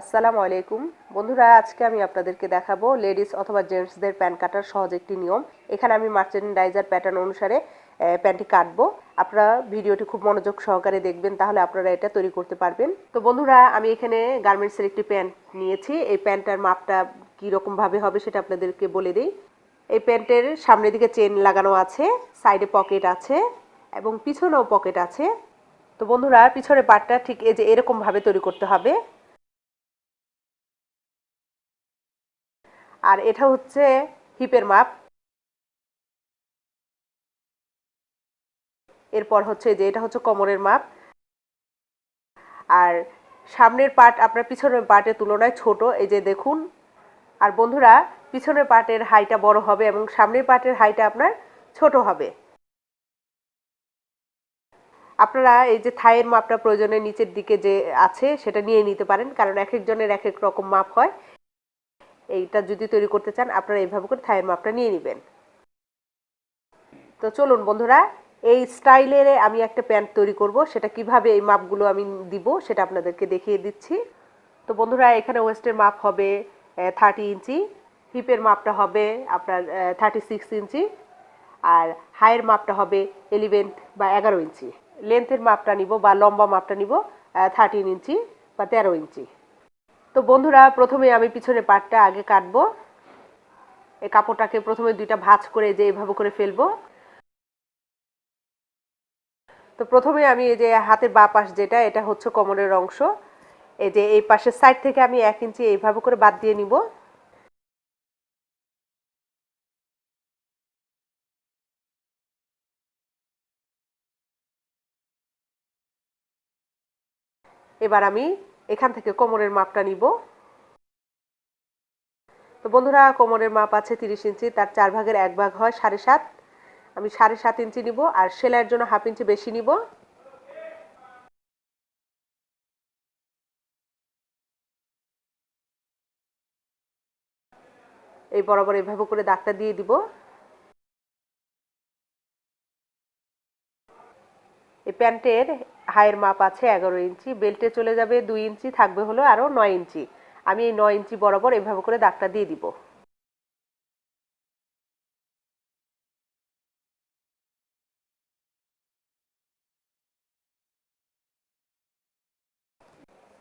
আসসালামু আলাইকুম। বন্ধুরা, আজকে আমি আপনাদেরকে দেখাবো লেডিস অথবা জেন্টসদের প্যান্ট কাটার সহজ একটি নিয়ম। এখানে আমি মার্চেন্ডাইজার প্যাটার্ন অনুসারে প্যান্টটি কাটবো। আপনারা ভিডিওটি খুব মনোযোগ সহকারে দেখবেন, তাহলে আপনারা এটা তৈরি করতে পারবেন। তো বন্ধুরা, আমি এখানে গার্মেন্টসের একটি প্যান্ট নিয়েছি। এই প্যান্টটার মাপটা কীরকমভাবে হবে সেটা আপনাদেরকে বলে দিই। এই প্যান্টের সামনের দিকে চেন লাগানো আছে, সাইডে পকেট আছে এবং পিছনেও পকেট আছে। তো বন্ধুরা, পিছনের পার্টটা ঠিক এই যে এরকমভাবে তৈরি করতে হবে। আর এটা হচ্ছে হিপের মাপ। এরপর হচ্ছে যে এটা হচ্ছে কোমরের মাপ। আর সামনের পার্ট আপনার পিছনের পার্টের তুলনায় ছোট, এই যে দেখুন। আর বন্ধুরা, পিছনের পার্টের হাইটা বড় হবে এবং সামনের পার্টের হাইটা আপনার ছোট হবে। আপনারা এই যে থাইয়ের মাপটা প্রয়োজনে নিচের দিকে যে আছে, সেটা নিয়ে নিতে পারেন, কারণ এক একজনের এক এক রকম মাপ হয়। এইটা যদি তৈরি করতে চান, আপনারা এইভাবে করে থাইয়ের মাপটা নিয়ে নেবেন। তো চলুন বন্ধুরা, এই স্টাইলের আমি একটা প্যান্ট তৈরি করব, সেটা কীভাবে এই মাপগুলো আমি দিব সেটা আপনাদেরকে দেখিয়ে দিচ্ছি। তো বন্ধুরা, এখানে ওয়েস্টের মাপ হবে থার্টি ইঞ্চি, হিপের মাপটা হবে আপনার থার্টি সিক্স ইঞ্চি, আর হাইয়ের মাপটা হবে এলিভেন বা এগারো ইঞ্চি। লেন্থের মাপটা নিব বা লম্বা মাপটা নিব থার্টিন ইঞ্চি বা তেরো ইঞ্চি। তো বন্ধুরা, প্রথমে আমি পিছনে পাটটা আগে কাটবো। এই কাপড়টাকে প্রথমে দুইটা ভাঁজ করে যে এভাবে করে ফেলব। তো প্রথমে আমি এই যে হাতের বা পাশ যেটা, এটা হচ্ছে কোমরের অংশ। এই যে এই পাশের সাইড থেকে আমি এক ইঞ্চি এইভাবে করে বাদ দিয়ে নিব। এবার আমি এখান থেকে কোমরের মাপটা নিব। তো বন্ধুরা, কোমরের মাপ আছে তিরিশ ইঞ্চি, তার চার ভাগের এক ভাগ হয় সাড়ে সাত। আমি সাড়ে সাত ইঞ্চি নিব আর সেলাইয়ের জন্য হাফ ইঞ্চি বেশি নিব। এই বরাবর এভাবে করে দাগটা দিয়ে দিব। এই প্যান্টের হায়ের মাপ আছে এগারো ইঞ্চি, বেল্টে চলে যাবে দুই ইঞ্চি, থাকবে হলো আরও নয় ইঞ্চি। আমি এই নয় ইঞ্চি বরাবর এভাবে করে দাগটা দিয়ে দিব।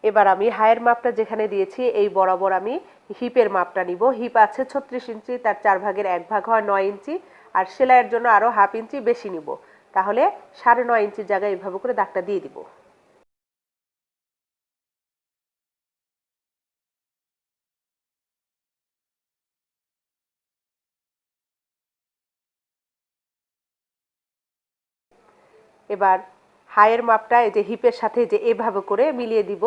এবার আমি হায়ের মাপটা যেখানে দিয়েছি, এই বরাবর আমি হিপের মাপটা নিব। হিপ আছে ছত্রিশ ইঞ্চি, তার চার ভাগের এক ভাগ হয় নয় ইঞ্চি, আর সেলাইয়ের জন্য আরও হাফ ইঞ্চি বেশি নিব। তাহলে সাড়ে নয় ইঞ্চির জায়গায় এভাবে করে দাগটা দিয়ে দিব। এবার হায়ের মাপটা এই যে হিপের সাথে যে এভাবে করে মিলিয়ে দিব।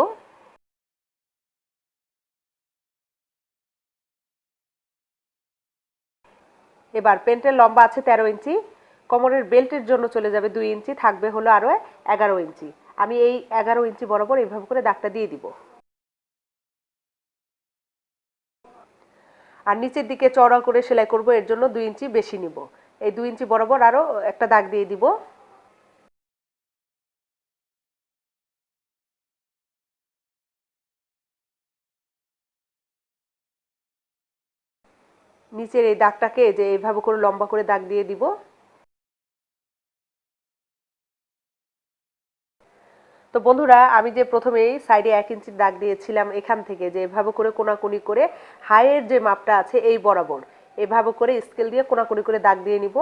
এবার প্যান্টের লম্বা আছে তেরো ইঞ্চি কোমরের বেল্টের জন্য চলে যাবে দুই ইঞ্চি, থাকবে হলো আরও এগারো ইঞ্চি। আমি এই এগারো ইঞ্চি বরাবর এইভাবে করে দাগটা দিয়ে দিব। আর নিচের দিকে চড়া করে সেলাই করব, এর জন্য দুই ইঞ্চি বেশি নিব। এই দুই ইঞ্চি বরাবর আরও একটা দাগ দিয়ে দিব। নিচের এই দাগটাকে যে এইভাবে করে লম্বা করে দাগ দিয়ে দিব। তো বন্ধুরা, আমি যে প্রথমেই সাইডে এক ইঞ্চির দাগ দিয়েছিলাম এখান থেকে যে এভাবে করে কোনাকুনি করে হাইয়ের যে মাপটা আছে এই বরাবর, এভাবে করে স্কেল দিয়ে কোনাকুনি করে দাগ দিয়ে নিব।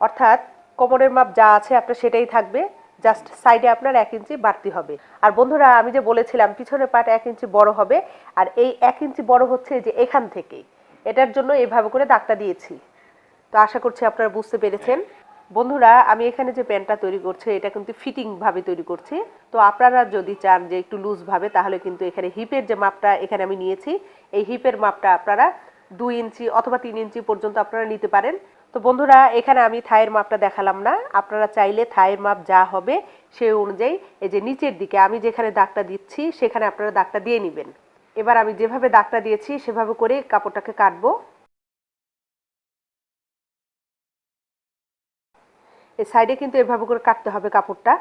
অর্থাৎ কোমরের মাপ যা আছে আপনার সেটাই থাকবে জাস্ট সাইডে আপনার এক ইঞ্চি বাড়তি হবে। আর বন্ধুরা, আমি যে বলেছিলাম পিছনের পাট এক ইঞ্চি বড় হবে, আর এই এক ইঞ্চি বড় হচ্ছে যে এখান থেকেই। এটার জন্য এভাবে করে দাগটা দিয়েছি। তো আশা করছি আপনারা বুঝতে পেরেছেন। বন্ধুরা, আমি এখানে যে প্যান্টটা তৈরি করছি, এটা কিন্তু ফিটিং ভাবে তৈরি করছি। তো আপনারা যদি চান যে একটু লুজ ভাবে, তাহলে কিন্তু এখানে হিপের যে মাপটা এখানে আমি নিয়েছি, এই হিপের মাপটা আপনারা দুই ইঞ্চি অথবা তিন ইঞ্চি পর্যন্ত আপনারা নিতে পারেন। তো বন্ধুরা, এখানে আমি থায়ের মাপটা দেখালাম না। আপনারা চাইলে থায়ের মাপ যা হবে সেই অনুযায়ী এই যে নিচের দিকে আমি যেখানে দাগটা দিচ্ছি, সেখানে আপনারা দাগটা দিয়ে নেবেন। এবার আমি যেভাবে দাগটা দিয়েছি, সেভাবে করে কাপড়টাকে কাটবো। এই সাইডে কিন্তু এভাবে করে কাটতে হবে কাপড়টা।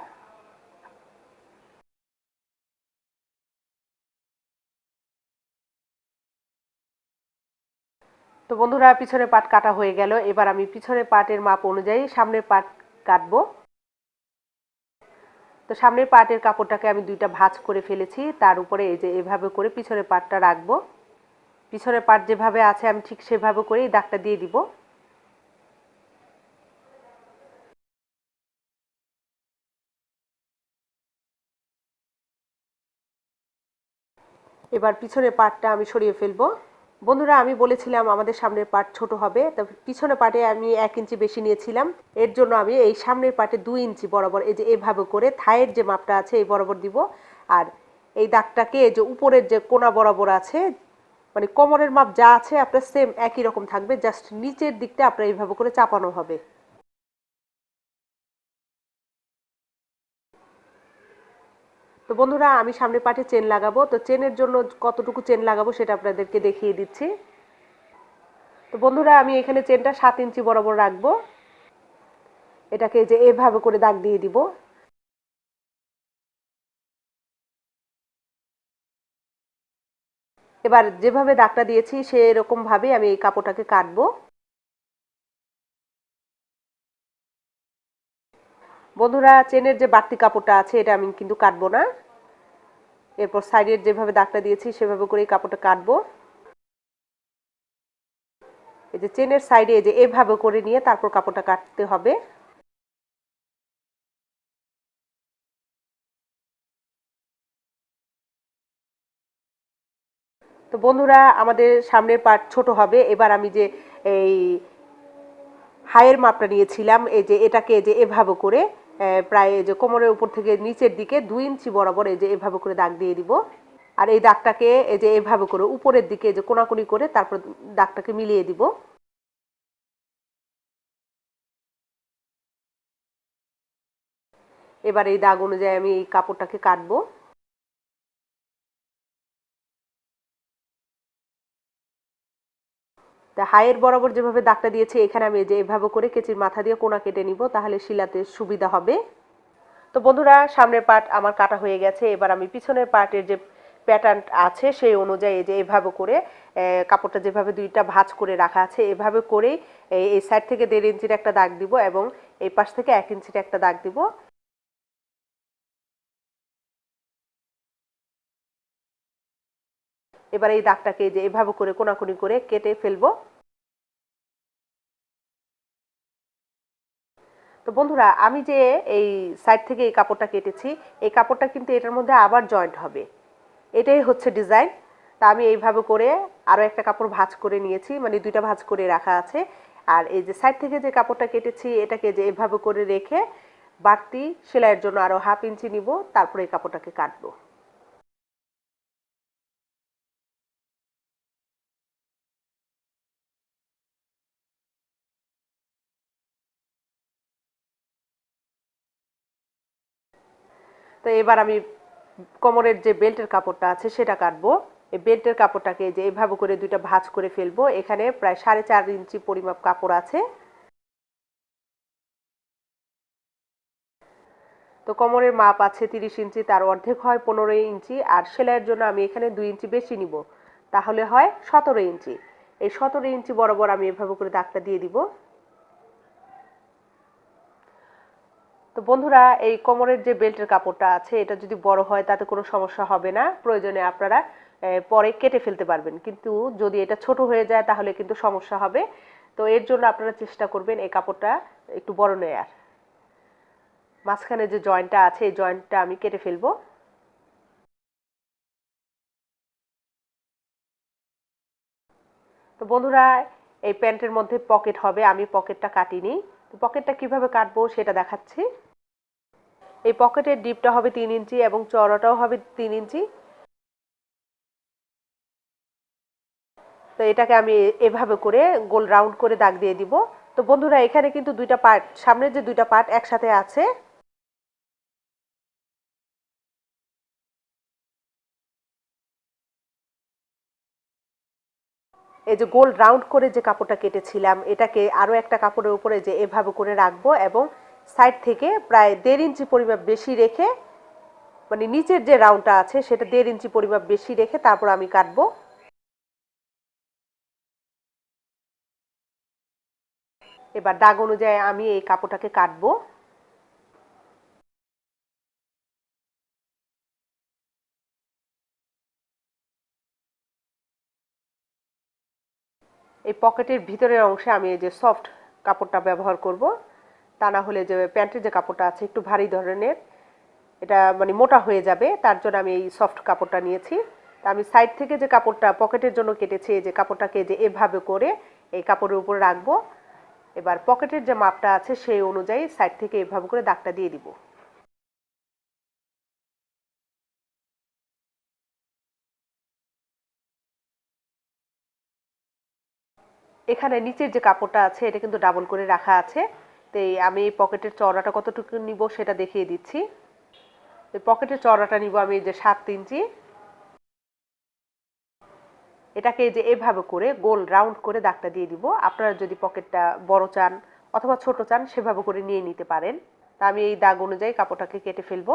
তো বন্ধুরা, পিছনে পাট কাটা হয়ে গেল। এবার আমি পিছনে পাটের মাপ অনুযায়ী সামনের পাট কাটবো। তো সামনের পাটের কাপড়টাকে আমি দুইটা ভাঁজ করে ফেলেছি। তার উপরে এই যে এভাবে করে পিছনের পাটটা রাখব। পিছনের পাট যেভাবে আছে, আমি ঠিক সেভাবে করেই দাগটা দিয়ে দিব। এবার পিছনের পাটটা আমি সরিয়ে ফেলব। বন্ধুরা, আমি বলেছিলাম আমাদের সামনের পাট ছোট হবে, তো পিছনের পাটে আমি এক ইঞ্চি বেশি নিয়েছিলাম। এর জন্য আমি এই সামনের পাটে দুই ইঞ্চি বরাবর, এই যে এভাবে করে থায়ের যে মাপটা আছে, এই বরাবর দিব। আর এই দাগটাকে যে উপরের যে কোনা বরাবর আছে মানে কোমরের মাপ যা আছে, আপনার সেম একই রকম থাকবে জাস্ট নিচের দিকটা আপনার এইভাবে করে চাপানো হবে। তো বন্ধুরা, আমি সামনে পাটে চেন লাগাবো। তো চেনের জন্য কতটুকু চেন লাগাবো সেটা আপনাদেরকে দেখিয়ে দিচ্ছি। তো বন্ধুরা, আমি এখানে চেনটা সাত ইঞ্চি বরাবর রাখব। এটাকে যে এভাবে করে দাগ দিয়ে দিব। এবার যেভাবে দাগটা দিয়েছি সেরকম ভাবে আমি এই কাপড়টাকে কাটবো। বন্ধুরা, চেনের যে বাড়তি কাপড়টা আছে, এটা আমি কিন্তু কাটবো না। এরপর সাইডের যেভাবে দাগটা দিয়েছি, সেভাবে করে কাপড়টা কাটবো। এই যে চেনের সাইডে যে এভাবে করে নিয়ে তারপর কাপড়টা কাটতে হবে। তো বন্ধুরা, আমাদের সামনের পার্ট ছোট হবে। এবার আমি যে এই হায়ের মাপটা নিয়েছিলাম, এই যে এটাকে যে এভাবে করে প্রায় যে কোমরের উপর থেকে নিচের দিকে দুই ইঞ্চি বরাবর এই যে এভাবে করে দাগ দিয়ে দিব। আর এই দাগটাকে এই যে এভাবে করে উপরের দিকে যে কোনাকুনি করে তারপর দাগটাকে মিলিয়ে দিব। এবার এই দাগ অনুযায়ী আমি এই কাপড়টাকে কাটবো। তা হায়ের বরাবর যেভাবে দাগটা দিয়েছি, এখানে আমি যে এভাবে করে কেচির মাথা দিয়ে কোনা কেটে নিব, তাহলে শিলাতে সুবিধা হবে। তো বন্ধুরা, সামনের পার্ট আমার কাটা হয়ে গেছে। এবার আমি পিছনের পার্টের যে প্যাটার্ন আছে, সেই অনুযায়ী যে এভাবে করে কাপড়টা যেভাবে দুইটা ভাঁজ করে রাখা আছে, এভাবে করেই এই সাইড থেকে দেড় ইঞ্চির একটা দাগ দিব এবং এই পাশ থেকে এক ইঞ্চির একটা দাগ দিব। এবার এই দাগটাকে যে এভাবে করে কোনাকুনি করে কেটে ফেলব। তো বন্ধুরা, আমি যে এই সাইড থেকে এই কাপড়টা কেটেছি, এই কাপড়টা কিন্তু এটার মধ্যে আবার জয়েন্ট হবে। এটাই হচ্ছে ডিজাইন তা আমি এইভাবে করে আরও একটা কাপড় ভাঁজ করে নিয়েছি মানে দুইটা ভাঁজ করে রাখা আছে। আর এই যে সাইড থেকে যে কাপড়টা কেটেছি, এটাকে যে এভাবে করে রেখে বাড়তি সেলাইয়ের জন্য আরও হাফ ইঞ্চি নিব, তারপরে এই কাপড়টাকে কাটবো। তো এবার আমি কোমরের যে বেল্টের কাপড়টা আছে সেটা কাটবো। এই বেল্টের কাপড়টাকে যে এভাবে করে দুইটা ভাঁজ করে ফেলব। এখানে প্রায় সাড়ে চার ইঞ্চি পরিমাপ কাপড় আছে। তো কোমরের মাপ আছে তিরিশ ইঞ্চি, তার অর্ধেক হয় পনেরো ইঞ্চি, আর সেলাইয়ের জন্য আমি এখানে দুই ইঞ্চি বেশি নিব। তাহলে হয় সতেরো ইঞ্চি। এই সতেরো ইঞ্চি বরাবর আমি এভাবে করে দাগটা দিয়ে দিব। তো বন্ধুরা, এই কোমরের যে বেল্টের কাপড়টা আছে, এটা যদি বড় হয়, তাতে কোনো সমস্যা হবে না। প্রয়োজনে আপনারা পরে কেটে ফেলতে পারবেন। কিন্তু যদি এটা ছোট হয়ে যায়, তাহলে কিন্তু সমস্যা হবে। তো এর জন্য আপনারা চেষ্টা করবেন এই কাপড়টা একটু বড় নেয়ার। মাঝখানে যে জয়েন্টটা আছে, এই জয়েন্টটা আমি কেটে ফেলব। তো বন্ধুরা, এই প্যান্টের মধ্যে পকেট হবে। আমি পকেটটা কাটিনি। তো পকেটটা কীভাবে কাটবো, সেটা দেখাচ্ছি। এই পকেটের ডিপটা হবে তিন ইঞ্চি এবং চওড়াটাও হবে তিন ইঞ্চি। তো এটাকে আমি এভাবে করে গোল রাউন্ড করে দাগ দিয়ে দিব। তো বন্ধুরা, এখানে কিন্তু দুইটা পার্ট, সামনের যে দুইটা পার্ট একসাথে আছে। এই যে গোল রাউন্ড করে যে কাপড়টা কেটেছিলাম, এটাকে আরও একটা কাপড়ের উপরে যে এভাবে করে রাখব এবং সাইড থেকে প্রায় দেড় ইঞ্চি পরিমাপ বেশি রেখে মানে নিচের যে রাউন্ডটা আছে সেটা দেড় ইঞ্চি পরিমাপ বেশি রেখে তারপর আমি কাটবো। এবার দাগ অনুযায়ী আমি এই কাপড়টাকে কাটবো। এই পকেটের ভিতরের অংশে আমি এই যে সফট কাপড়টা ব্যবহার করব। তা না হলে যে প্যান্টের যে কাপড়টা আছে, একটু ভারী ধরনের, এটা মানে মোটা হয়ে যাবে, তার জন্য আমি এই সফট কাপড়টা নিয়েছি। তা আমি সাইড থেকে যে কাপড়টা পকেটের জন্য কেটেছি যে কাপড়টাকে যে এভাবে করে এই কাপড়ের উপর রাখব, এবার পকেটের যে মাপটা আছে সেই অনুযায়ী সাইড থেকে এভাবে করে দাগটা দিয়ে দিব। এখানে নিচের যে কাপড়টা আছে, এটা কিন্তু ডাবল করে রাখা আছে। তো আমি পকেটের চওড়াটা কতটুকু নিব সেটা দেখিয়ে দিচ্ছি। পকেটের চওড়াটা নিব আমি এই যে সাত ইঞ্চি। এটাকে যে এভাবে করে গোল রাউন্ড করে দাগটা দিয়ে দিব। আপনারা যদি পকেটটা বড় চান অথবা ছোট চান সেভাবে করে নিয়ে নিতে পারেন। তা আমি এই দাগ অনুযায়ী কাপড়টাকে কেটে ফেলব।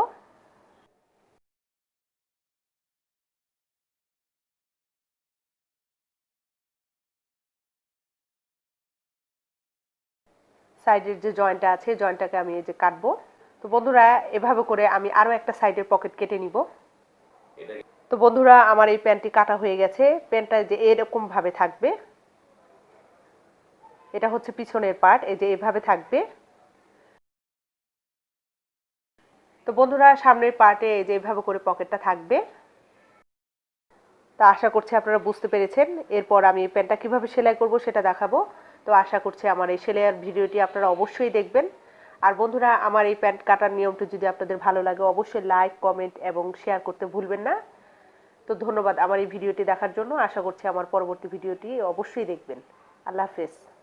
সাইডের যে জয়েন্টটা আছে জয়েন্টটাকে আমি এই যে কাটবো। তো বন্ধুরা, এভাবে করে আমি আরও একটা সাইডের পকেট কেটে নিব। তো বন্ধুরা, আমার এই প্যান্টটি কাটা হয়ে গেছে। প্যান্টটা যে এরকম ভাবে থাকবে, এটা হচ্ছে পিছনের পার্ট এই যে এভাবে থাকবে। তো বন্ধুরা, সামনের পার্টে এই যে এভাবে করে পকেটটা থাকবে। তা আশা করছি আপনারা বুঝতে পেরেছেন। এরপর আমি প্যান্টটা কীভাবে সেলাই করব সেটা দেখাবো। তো আশা করছি আমার এই সেলাইয়ের ভিডিওটি আপনারা অবশ্যই দেখবেন। আর বন্ধুরা, আমার এই প্যান্ট কাটার নিয়মটি যদি আপনাদের ভালো লাগে, অবশ্যই লাইক কমেন্ট এবং শেয়ার করতে ভুলবেন না। তো ধন্যবাদ আমার এই ভিডিওটি দেখার জন্য। আশা করছি আমার পরবর্তী ভিডিওটি অবশ্যই দেখবেন। আল্লাহ হাফেজ।